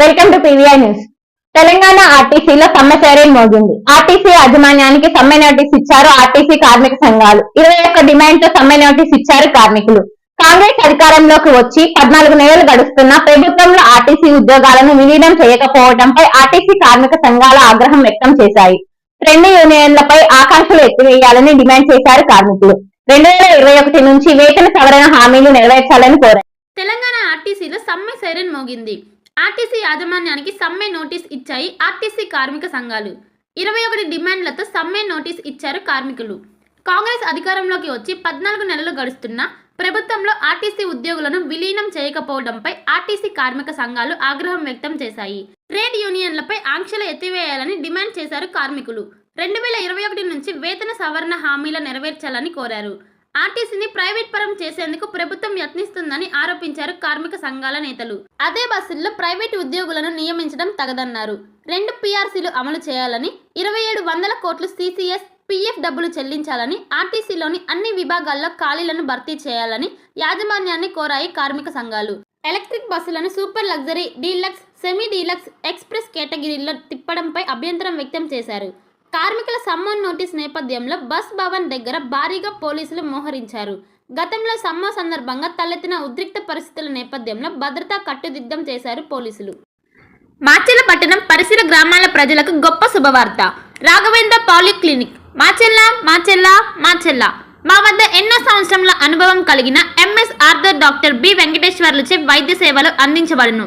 Welcome to PVI news Telangana ఆర్టీసీలో సమ్మె siren మోగింది. ఆర్టీసీ యాజమాన్యానికి సమ్మె నోటీస్ ఇచ్చారు ఆర్టీసీ కార్మిక సంఘాలు. ఇరవై ఒక్క డిమాండ్తో సమ్మె నోటీస్ ఇచ్చారు కార్మికులు. కాంగ్రెస్ అధికారంలోకి వచ్చి పద్నాలుగు నెలలు గడుస్తున్న ప్రభుత్వంలో ఆర్టీసీ ఉద్యోగాలను విలీనం చేయకపోవడంపై ఆర్టీసీ కార్మిక సంఘాల ఆగ్రహం వ్యక్తం చేశాయి. రెండు యూనియన్లపై ఆకాంక్షలు ఎత్తివేయాలని డిమాండ్ చేశారు కార్మికులు. రెండు వేల ఇరవై ఒకటి నుంచి వేతన సవరణ హామీలు నెరవేర్చాలని కోరారు. తెలంగాణ ఆర్టీసీలో సమ్మె సైరన్ మోగింది. ఆర్టీసీ యాజమాన్యానికి సమ్మె నోటీస్ ఇచ్చాయి ఆర్టీసీ కార్మిక సంఘాలు. ఇరవై ఒకటి డిమాండ్లతో సమ్మె నోటీస్ ఇచ్చారు కార్మికులు. కాంగ్రెస్ అధికారంలోకి వచ్చి పద్నాలుగు నెలలు గడుస్తున్నా ప్రభుత్వంలో ఆర్టీసీ ఉద్యోగులను విలీనం చేయకపోవడంపై ఆర్టీసీ కార్మిక సంఘాలు ఆగ్రహం వ్యక్తం చేశాయి. ట్రేడ్ యూనియన్లపై ఆంక్షలు ఎత్తివేయాలని డిమాండ్ చేశారు కార్మికులు. రెండు వేల ఇరవై ఒకటి నుంచి వేతన సవరణ హామీల నెరవేర్చాలని కోరారు. ఆర్టీసీని ప్రైవేట్ పరం చేసేందుకు ప్రభుత్వం యత్నిస్తుందని ఆరోపించారు కార్మిక సంఘాల నేతలు. అదే బస్సుల్లో ప్రైవేట్ ఉద్యోగులను నియమించడం తగదన్నారు. రెండు పీఆర్సీలు అమలు చేయాలని ఇరవై ఏడు వందల కోట్లు సీసీఎస్ పీఎఫ్ డబ్బులు చెల్లించాలని ఆర్టీసీలోని అన్ని విభాగాల్లో ఖాళీలను భర్తీ చేయాలని యాజమాన్యాన్ని కోరాయి కార్మిక సంఘాలు. ఎలక్ట్రిక్ బస్సులను super luxury deluxe semi deluxe express కేటగిరీల్లో తిప్పడంపై అభ్యంతరం వ్యక్తం చేశారు. కార్మికుల సమ్మన్ నోటీస్ నేపథ్యంలో బస్ భవన్ దగ్గర భారీగా పోలీసులు మోహరించారు. గతంలో సమ్మ సందర్భంగా తలెత్తిన ఉద్రిక్త పరిస్థితుల నేపథ్యంలో భద్రతా కట్టుదిద్దం చేశారు పోలీసులు. మాచెల్ల పట్టణం పరిసర గ్రామాల ప్రజలకు గొప్ప శుభవార్త. రాఘవేంద్ర పాలిక్లినిక్. మాచెల్ల మాచెల్ల మాచెల్ల మా వద్ద ఎన్నో సంవత్సరముల అనుభవం కలిగిన ఎంఎస్ ఆర్థర్ డాక్టర్ బి వెంకటేశ్వర్లచే వైద్య సేవలు అందించబడును.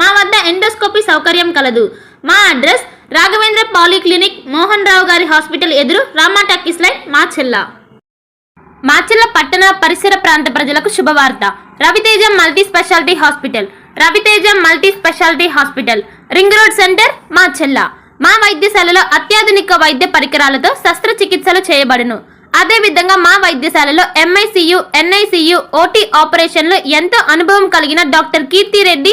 మా వద్ద ఎండోస్కోపీ సౌకర్యం కలదు. మా అడ్రస్ రాఘవేంద్ర పాలిక్లినిక్ మోహన్ రావు గారి హాస్పిటల్ ఎదురు రామా టాకీస్ లైన్ మాచెల్ల. మాచెల్ల పట్టణ పరిసర ప్రాంత ప్రజలకు శుభవార్త. Raviteja multi speciality hospital. Raviteja multi speciality hospital. Ring road centre Macherla. మా వైద్యశాలలో అత్యాధునిక వైద్య పరికరాలతో శస్త్రచికిత్సలు చేయబడును. అదేవిధంగా మా వైద్యశాలలో ఎంఐసియు ఎన్ఐసియు ఓటీ ఆపరేషన్లు ఎంతో అనుభవం కలిగిన doctor Keerthi Reddy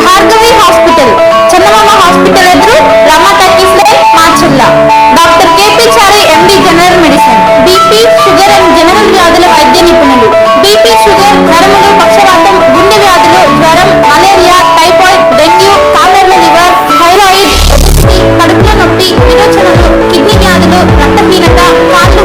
Bhargavi hospital. Channamama hospital ಎದುರು Rama talkies line Macherla doctor KP Chari MD general medicine sugar and general వ్యాధుల వైద్య నిపుణులు. బీపీ షుగర్ నరములు పక్షవాతం గుండె వ్యాధులు జ్వరం మలేరియా టైఫాయిడ్ డెంగ్యూ కామెర్ల లివర్ థైరాయిడ్ కడుపుల నొప్పి విరోచనలు కిడ్నీ వ్యాధులు రక్తహీనత కాళ్ళు